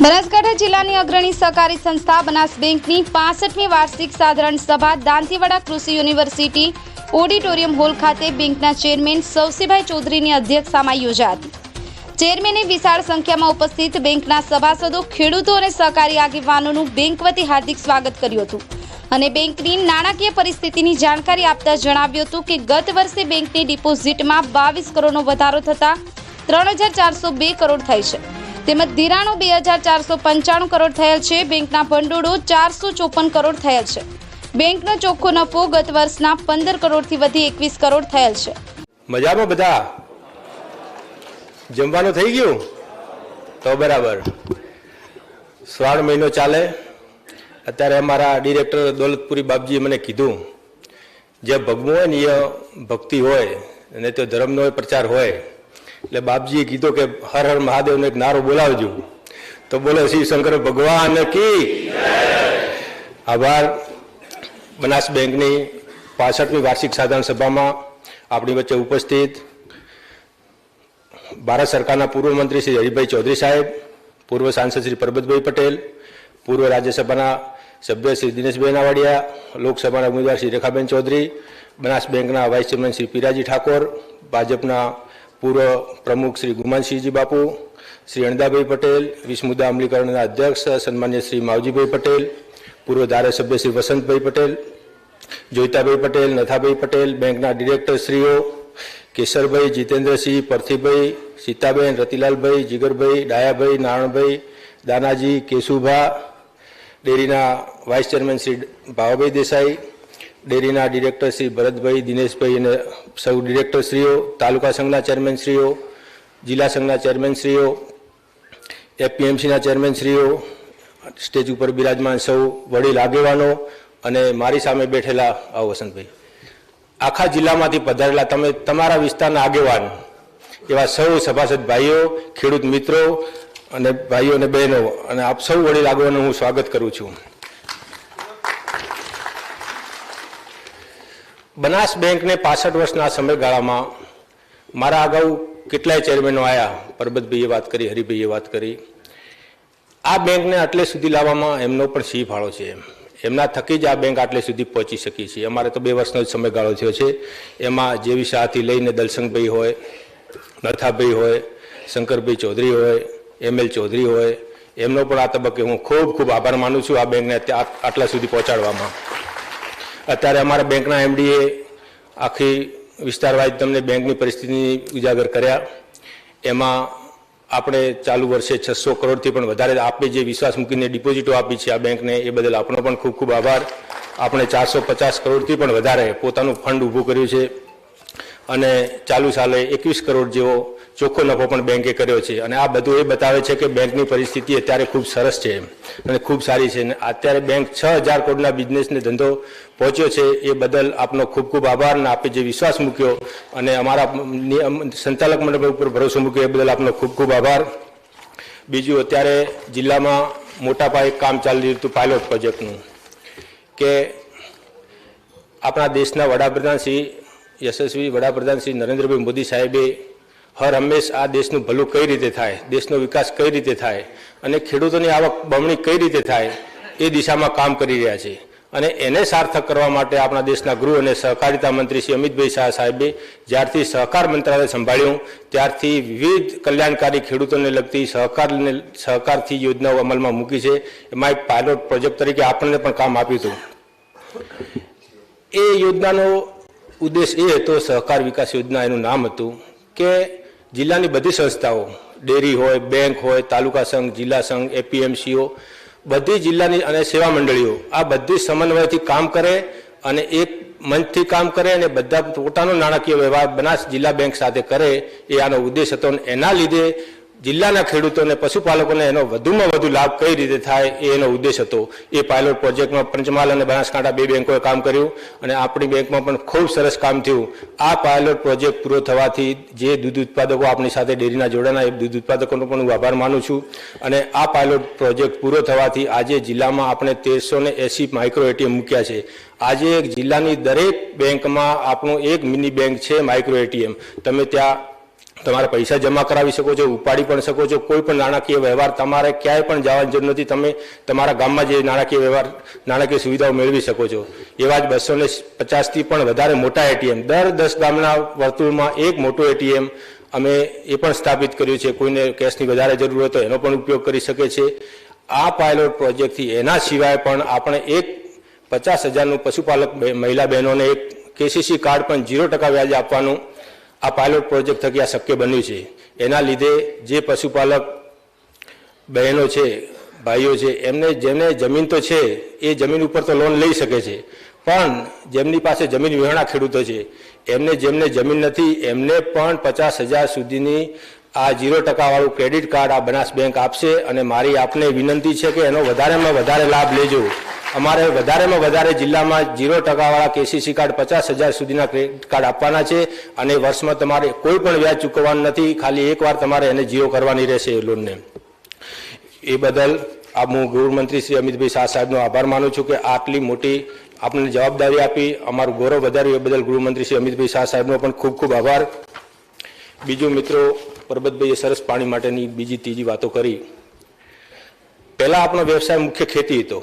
બનાસકાંઠા જિલ્લાની અગ્રણી સહકારી સંસ્થા બનાસ બેંકની પાસઠમી વાર્ષિક સાધારણ સભા દાંતીવાડા કૃષિ યુનિવર્સિટી ઓડિટોરિયમ હોલ ખાતે બેંકના ચેરમેન સવસીભાઈ ચૌધરીની અધ્યક્ષતામાં યોજાઈ ચેરમેને વિશાળ સંખ્યામાં ઉપસ્થિત બેંકના સભાસદો, ખેડૂતો અને સહકારી આગેવાનોનું બેંક વતી હાર્દિક સ્વાગત કર્યું હતું અને બેંકની નાણાકીય પરિસ્થિતિની જાણકારી આપતા જણાવ્યું હતું કે ગત વર્ષે બેંકની ડિપોઝિટમાં બાવીસ કરોડનો વધારો થતાં ત્રણ કરોડ થઈ છે. તેમજ ધિરાણો બે હજાર ચારસો પંચાણું કરોડ થયેલ છે. બેંકના ભંડોળો ચારસો ચોપન કરોડ થયેલ છે. બેંકનો ચોખ્ખો નફો ગત વર્ષના પંદર કરોડથી વધી એકવીસ કરોડ થયેલ છે. મજામાં બધા? જમવાનું થઈ ગયું? તો બરાબર. શ્રાવણ મહિનો ચાલે. અત્યારે અમારા ડિરેક્ટર દોલતપુરી બાપજીએ મને કીધું, જે ભગવું હોય ને એ ભક્તિ હોય, અને તે ધર્મનો પ્રચાર હોય એટલે બાપજીએ કીધું કે હર હર મહાદેવને એક નારો બોલાવજો. તો બોલો, શ્રી શંકર ભગવાન કી આભાર. બનાસ બેંકની પાસઠમી વાર્ષિક સાધારણ સભામાં આપણી વચ્ચે ઉપસ્થિત ભારત સરકારના પૂર્વ મંત્રી શ્રી હરિભાઈ ચૌધરી સાહેબ, પૂર્વ સાંસદ શ્રી પરબતભાઈ પટેલ, પૂર્વ રાજ્યસભાના સભ્ય શ્રી દિનેશભાઈ નાવાડિયા, લોકસભાના ઉમેદવાર શ્રી રેખાબેન ચૌધરી, બનાસ બેંકના વાઇસ ચેરમેન શ્રી પીરાજી ઠાકોર, ભાજપના પૂર્વ પ્રમુખ શ્રી ગુમાનસિંહજી બાપુ, શ્રી અણદાભાઈ પટેલ વિશ્વ અમલીકરણના અધ્યક્ષ, સન્માન્ય શ્રી માવજીભાઈ પટેલ, પૂર્વ ધારાસભ્ય શ્રી વસંતભાઈ પટેલ, જોઈતાભાઈ પટેલ, નથાભાઈ પટેલ, બેંકના ડિરેક્ટરશ્રીઓ કેશરભાઈ જીતેન્દ્રસિંહ, પરથીભાઈ, સીતાબેન, રતિલાલભાઈ, જીગરભાઈ, ડાયાભાઈ, નારણભાઈ, દાનાજી, કેશુભા, ડેરીના વાઇસ ચેરમેન શ્રી ભાવાભાઈ દેસાઈ ડેરીના ડિરેક્ટર શ્રી ભરતભાઈ, દિનેશભાઈ અને સૌ ડિરેક્ટરશ્રીઓ, તાલુકા સંઘના ચેરમેનશ્રીઓ, જિલ્લા સંઘના ચેરમેનશ્રીઓ, એપીએમસીના ચેરમેનશ્રીઓ, સ્ટેજ ઉપર બિરાજમાન સૌ વડીલ આગેવાનો અને મારી સામે બેઠેલા આવો વસંતભાઈ. આખા જિલ્લામાંથી પધારેલા તમે, તમારા વિસ્તારના આગેવાન, એવા સૌ સભાસદ ભાઈઓ, ખેડૂત મિત્રો અને ભાઈઓ અને બહેનો અને આપ સૌ વડીલ આગેવાનો હું સ્વાગત કરું છું. બનાસ બેંકને પાસઠ વર્ષના સમયગાળામાં મારા અગાઉ કેટલાય ચેરમેનો આવ્યા પરબતભાઈએ વાત કરી, હરિભાઈએ વાત કરી. આ બેંકને આટલે સુધી લાવવામાં એમનો પણ સી ફાળો છે. એમના થકી જ આ બેંક આટલે સુધી પહોંચી શકી છે. અમારે તો બે વર્ષનો જ સમયગાળો થયો છે. એમાં જેવી શાહથી લઈને દલસંગભાઈ હોય નથાભાઈ હોય, શંકરભાઈ ચૌધરી હોય, એમ એલ ચૌધરી હોય, એમનો પણ આ તબક્કે હું ખૂબ ખૂબ આભાર માનું છું આ બેંકને આટલા સુધી પહોંચાડવામાં. અત્યારે અમારા બેંકના એમડીએ આખી વિસ્તારવાઇઝ તમને બેંકની પરિસ્થિતિની ઉજાગર કર્યા. એમાં આપણે ચાલુ વર્ષે છસો કરોડથી પણ વધારે આપે જે વિશ્વાસ મૂકીને ડિપોઝિટો આપી છે આ બેંકને, એ બદલ આપનો પણ ખૂબ ખૂબ આભાર. આપણે ચારસો પચાસ કરોડથી પણ વધારે પોતાનું ફંડ ઊભું કર્યું છે. અને ચાલુ સાલે એકવીસ કરોડ જેવો ચોખ્ખો નફો પણ બેંકે કર્યો છે. અને આ બધું એ બતાવે છે કે બેંકની પરિસ્થિતિ અત્યારે ખૂબ સરસ છે અને ખૂબ સારી છે. અને અત્યારે બેંક છ હજાર કરોડના બિઝનેસને ધંધો પહોંચ્યો છે. એ બદલ આપનો ખૂબ ખૂબ આભાર અને આપે જે વિશ્વાસ મૂક્યો અને અમારા સંચાલક મંડળ ઉપર ભરોસો મૂક્યો, એ બદલ આપનો ખૂબ ખૂબ આભાર. બીજું, અત્યારે જિલ્લામાં મોટા પાયે કામ ચાલી રહ્યું હતું પાયલોટ પ્રોજેક્ટનું કે આપણા દેશના વડાપ્રધાન શ્રી, યશસ્વી વડાપ્રધાન શ્રી નરેન્દ્રભાઈ મોદી સાહેબે હર હંમેશ આ દેશનું ભલું કઈ રીતે થાય, દેશનો વિકાસ કઈ રીતે થાય અને ખેડૂતોની આવક બમણી કઈ રીતે થાય એ દિશામાં કામ કરી રહ્યા છે. અને એને સાર્થક કરવા માટે આપણા દેશના ગૃહ અને સહકારિતા મંત્રી શ્રી અમિતભાઈ શાહ સાહેબે જ્યારથી સહકાર મંત્રાલય સંભાળ્યું, ત્યારથી વિવિધ કલ્યાણકારી ખેડૂતોને લગતી સહકારને, સહકારથી યોજનાઓ અમલમાં મૂકી છે. એમાં એક પાયલોટ પ્રોજેક્ટ તરીકે આપણને પણ કામ આપ્યું હતું. એ યોજનાનો ઉદ્દેશ એ હતો, સહકાર વિકાસ યોજના એનું નામ હતું કે જિલ્લાની બધી સંસ્થાઓ, ડેરી હોય, બેંક હોય, તાલુકા સંઘ, જિલ્લા સંઘ, એપીએમસીઓ, બધી જિલ્લાની અને સેવા મંડળીઓ આ બધી સમન્વયથી કામ કરે અને એક મંચથી કામ કરે અને બધા પોતાનો નાણાકીય વ્યવહાર બનાસ જિલ્લા બેંક સાથે કરે એ આનો ઉદ્દેશ હતો એના લીધે જિલ્લાના ખેડૂતોને, પશુપાલકોને એનો વધુમાં વધુ લાભ કઈ રીતે થાય એ એનો ઉદ્દેશ હતો. એ પાયલોટ પ્રોજેક્ટમાં પંચમહાલ અને બનાસકાંઠા બે બેંકોએ કામ કર્યું અને આપણી બેંકમાં પણ ખૂબ સરસ કામ થયું. આ પાયલોટ પ્રોજેક્ટ પૂરો થવાથી જે દૂધ ઉત્પાદકો આપણી સાથે ડેરીના જોડાના, એ દૂધ ઉત્પાદકોનો પણ હું આભાર માનું છું. અને આ પાયલોટ પ્રોજેક્ટ પૂરો થવાથી આજે જિલ્લામાં આપણે તેરસો ને એસી માઇક્રો એટીએમ મૂક્યા છે. આજે એક જિલ્લાની દરેક બેંકમાં આપણું એક મિની બેંક છે માઇક્રો એટીએમ તમે ત્યાં તમારે પૈસા જમા કરાવી શકો છો, ઉપાડી પણ શકો છો, કોઈ પણ નાણાકીય વ્યવહાર તમારે ક્યાંય પણ જવાની જરૂર નથી, તમે તમારા ગામમાં જે નાણાકીય વ્યવહાર, નાણાકીય સુવિધાઓ મેળવી શકો છો. એવા જ બસો ને પચાસથી પણ વધારે મોટા એટીએમ, દર દસ ગામના વર્તુળમાં એક મોટું એટીએમ અમે એ પણ સ્થાપિત કર્યું છે, કોઈને કેશની વધારે જરૂર હોય તો એનો પણ ઉપયોગ કરી શકે છે. આ પાયલોટ પ્રોજેક્ટથી એના સિવાય પણ આપણે એક પચાસ હજારનું પશુપાલક મહિલા બહેનોને એક કેસીસી કાર્ડ પણ ઝીરો ટકા વ્યાજ આપવાનું આ પાયલોટ પ્રોજેક્ટ થકી આ શક્ય બન્યું છે. એના લીધે જે પશુપાલક બહેનો છે, ભાઈઓ છે, એમને જેમને જમીન તો છે, એ જમીન ઉપર તો લોન લઈ શકે છે. પણ જેમની પાસે જમીન વિહોણા ખેડૂતો છે, એમને જેમને જમીન નથી, એમને પણ પચાસ હજાર સુધીની આ ઝીરો ટકાવાળું ક્રેડિટ કાર્ડ આ બનાસ બેંક આપશે અને મારી આપને વિનંતી છે કે એનો વધારેમાં વધારે લાભ લેજો. અમારે વધારેમાં વધારે જિલ્લામાં ઝીરો ટકાવાળા કેસીસી કાર્ડ પચાસ હજાર સુધીના ક્રેડિટ કાર્ડ આપવાના છે અને વર્ષમાં તમારે કોઈ પણ વ્યાજ ચૂકવવાનું નથી. ખાલી એકવાર તમારે એને ઝીરો કરવાની રહેશે એ લોનને. એ બદલ આ હું ગૃહમંત્રી શ્રી અમિતભાઈ શાહ સાહેબનો આભાર માનું છું કે આટલી મોટી આપણને જવાબદારી આપી. અમારું ગૌરવ વધાર્યું એ બદલ ગૃહમંત્રી શ્રી અમિતભાઈ શાહ સાહેબનો પણ ખૂબ ખૂબ આભાર. બીજું મિત્રો પરબતભાઈએ સરસ પાણી માટેની બીજી ત્રીજી વાતો કરી. પહેલાં આપણો વ્યવસાય મુખ્ય ખેતી હતો.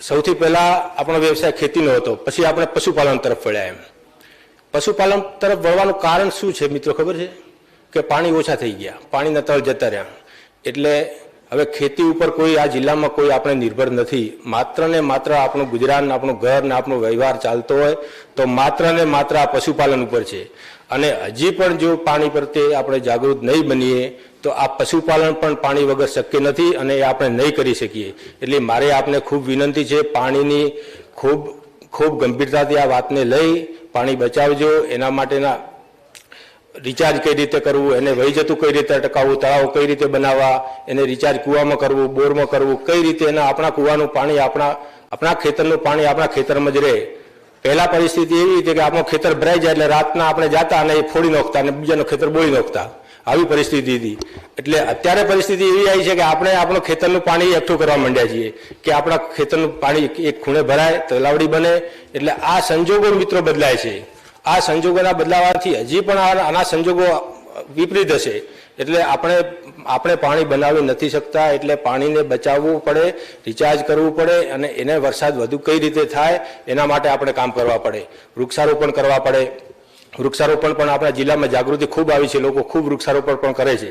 સૌથી પહેલાં આપણો વ્યવસાય ખેતીનો હતો, પછી આપણે પશુપાલન તરફ વળ્યા એમ. પશુપાલન તરફ વળવાનું કારણ શું છે મિત્રો ખબર છે? કે પાણી ઓછા થઈ ગયા પાણીના તળ જતા રહ્યા. એટલે હવે ખેતી ઉપર કોઈ આ જિલ્લામાં કોઈ આપણે નિર્ભર નથી. માત્ર ને માત્ર આપણું ગુજરાત ને આપણું ઘર ને આપણો વ્યવહાર ચાલતો હોય, તો માત્ર ને માત્ર આ પશુપાલન ઉપર છે. અને હજી પણ જો પાણી પ્રત્યે આપણે જાગૃત નહીં બનીએ તો આ પશુપાલન પણ પાણી વગર શક્ય નથી અને એ આપણે નહીં કરી શકીએ. એટલે મારે આપને ખૂબ વિનંતી છે, પાણીની ખૂબ ખૂબ ગંભીરતાથી આ વાતને લઈ પાણી બચાવજો, એના માટેના રિચાર્જ કઈ રીતે કરવું, એને વહી જતું કઈ રીતે અટકાવવું તળાવ કઈ રીતે બનાવવા, એને રિચાર્જ કૂવામાં કરવું, બોરમાં કરવું, કઈ રીતે એના આપણા કૂવાનું પાણી આપણા આપણા ખેતરનું પાણી આપણા ખેતરમાં જ રહે. પહેલા પરિસ્થિતિ એવી હતી કે આપણું ખેતર ભરાઈ જાય એટલે રાતના આપણે જાતા અને એ ફોડી નાખતા અને બીજાનું ખેતર બોળી નાખતા. આવી પરિસ્થિતિ હતી. એટલે અત્યારે પરિસ્થિતિ એવી આવી છે કે આપણે આપણું ખેતરનું પાણી એકઠું કરવા માંડ્યા છીએ. કે આપણા ખેતરનું પાણી એક ખૂણે ભરાય, તલાવડી બને. એટલે આ સંજોગો મિત્રો બદલાય છે. આ સંજોગોના બદલાવાથી હજી પણ આના સંજોગો વિપરીત હશે. એટલે આપણે આપણે પાણી બનાવી નથી શકતા. એટલે પાણીને બચાવવું પડે, રિચાર્જ કરવું પડે અને એને વરસાદ વધુ કઈ રીતે થાય એના માટે આપણે કામ કરવા પડે. વૃક્ષારોપણ કરવા પડે. વૃક્ષારોપણ પણ આપણા જિલ્લામાં જાગૃતિ ખૂબ આવી છે, લોકો ખૂબ વૃક્ષારોપણ પણ કરે છે.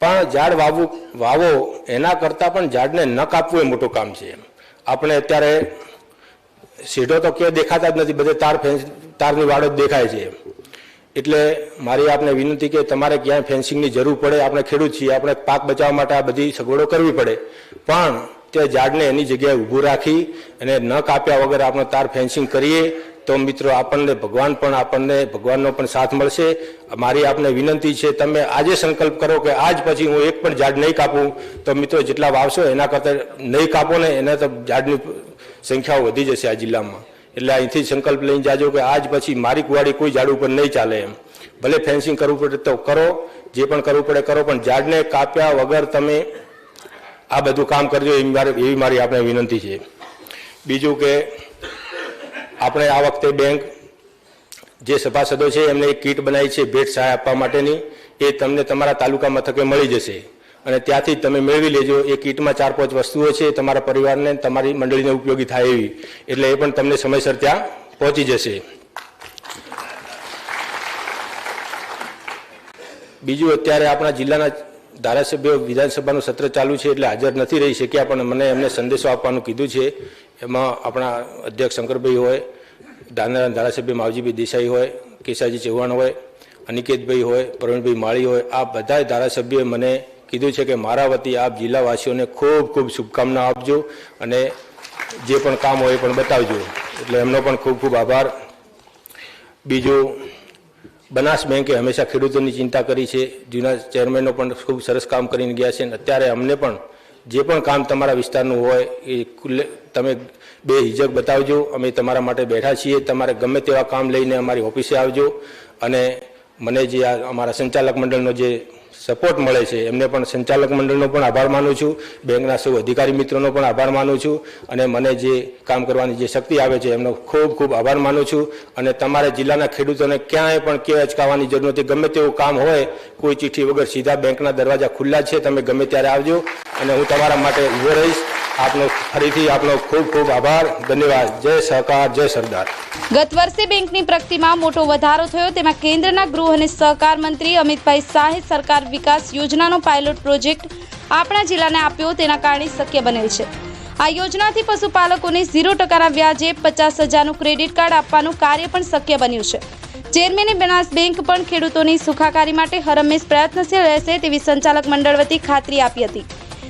પણ ઝાડ વાવવું, વાવો એના કરતાં પણ ઝાડને ન કાપવું એ મોટું કામ છે આપણે અત્યારે સીધો તો ક્યાંય દેખાતા જ નથી, બધે તાર ફેન્સ, તારની વાડો જ દેખાય છે એટલે મારી આપને વિનંતી કે તમારે ક્યાંય ફેન્સિંગની જરૂર પડે, આપણે ખેડૂત છીએ, આપણે પાક બચાવવા માટે આ બધી સગવડો કરવી પડે. પણ તે ઝાડને એની જગ્યાએ ઊભું રાખી અને ન કાપ્યા વગર આપણે તાર ફેન્સિંગ કરીએ તો મિત્રો આપણને ભગવાન પણ આપણને ભગવાનનો પણ સાથ મળશે. મારી આપને વિનંતી છે, તમે આજે સંકલ્પ કરો કે આજ પછી હું એક પણ ઝાડ નહીં કાપું. તો મિત્રો જેટલા વાવશો એના કરતાં નહીં કાપો ને એના તો ઝાડની સંખ્યાઓ વધી જશે આ જિલ્લામાં. એટલે અહીંથી સંકલ્પ લઈને જાજો કે આજ પછી મારી કુવાડી કોઈ ઝાડ ઉપર નહીં ચાલે એમ. ભલે ફેન્સિંગ કરવું પડે તો કરો, જે પણ કરવું પડે કરો, પણ ઝાડને કાપ્યા વગર તમે આ બધું કામ કરજો એવી મારી એવી મારી આપણે વિનંતી છે. બીજું કે આપણે આ વખતે બેંક જે સભાસદો છે, એમને એક કીટ બનાવી છે, ભેટ સહાય આપવા માટેની. એ તમને તમારા તાલુકા મથકે મળી જશે. અને ત્યાંથી તમે મેળવી લેજો. એ કીટમાં ચાર પાંચ વસ્તુઓ છે, તમારા પરિવારને તમારી મંડળીને ઉપયોગી થાય એવી. એટલે એ પણ તમને સમયસર ત્યાં પહોંચી જશે. બીજું અત્યારે આપણા જિલ્લાના ધારાસભ્યો વિધાનસભાનું સત્ર ચાલુ છે એટલે હાજર નથી રહી શક્યા, પણ મને એમને સંદેશો આપવાનું કીધું છે. એમાં આપણા અધ્યક્ષ શંકરભાઈ હોય ધાનેરાના ધારાસભ્ય માવજીભાઈ દેસાઈ હોય કેશાજી ચૌહાણ હોય, અનિકેતભાઈ હોય, પ્રવીણભાઈ માળી હોય, આ બધા ધારાસભ્યોએ મને કીધું છે કે મારા વતી આપ જિલ્લાવાસીઓને ખૂબ ખૂબ શુભકામના આપજો અને જે પણ કામ હોય એ પણ બતાવજો. એટલે એમનો પણ ખૂબ ખૂબ આભાર. બીજું બનાસ બેંકે હંમેશા ખેડૂતોની ચિંતા કરી છે. જૂના ચેરમેનો પણ ખૂબ સરસ કામ કરીને ગયા છે અને અત્યારે અમને પણ જે પણ કામ તમારા વિસ્તારનું હોય એ તમે બે હિજક બતાવજો. અમે તમારા માટે બેઠા છીએ. તમારે ગમે તેવા કામ લઈને અમારી ઓફિસે આવજો. અને મને જે આ અમારા સંચાલક મંડળનો જે સપોર્ટ મળે છે. એમને પણ સંચાલક મંડળનો પણ આભાર માનું છું. બેંકના સૌ અધિકારી મિત્રોનો પણ આભાર માનું છું. અને મને જે કામ કરવાની જે શક્તિ આવે છે, એમનો ખૂબ ખૂબ આભાર માનું છું. અને તમારા જિલ્લાના ખેડૂતોને ક્યાંય પણ કે અચકાવવાની જરૂર નથી. ગમે તેવું કામ હોય, કોઈ ચિઠ્ઠી વગર સીધા બેંકના દરવાજા ખુલ્લા છે, તમે ગમે ત્યારે આવજો. અને હું તમારા માટે ઊભો રહીશ. આપનો ફરીથી આપનો ખૂબ ખૂબ આભાર. ધન્યવાદ. જય સહકાર, જય સરદાર. ગત વર્ષે બેંકની પ્રગતિમાં મોટો વધારો થયો. તેમાં કેન્દ્રના ગૃહ અને સહકાર મંત્રી અમિતભાઈ શાહે સરકાર વિકાસ યોજનાનો પાયલોટ પ્રોજેક્ટ આપણા જિલ્લાને આપ્યો. તેના કારણે શક્ય બનેલ છે. આ યોજનાથી પશુપાલકોને ઝીરો ટકાના વ્યાજે પચાસ હજારનું ક્રેડિટ કાર્ડ આપવાનું કાર્ય પણ શક્ય બન્યું છે. ચેરમેને બનાસ બેંક પણ ખેડૂતોની સુખાકારી માટે હરમેશ પ્રયત્નશીલ રહેશે તેવી સંચાલક મંડળ વતી ખાતરી આપી હતી.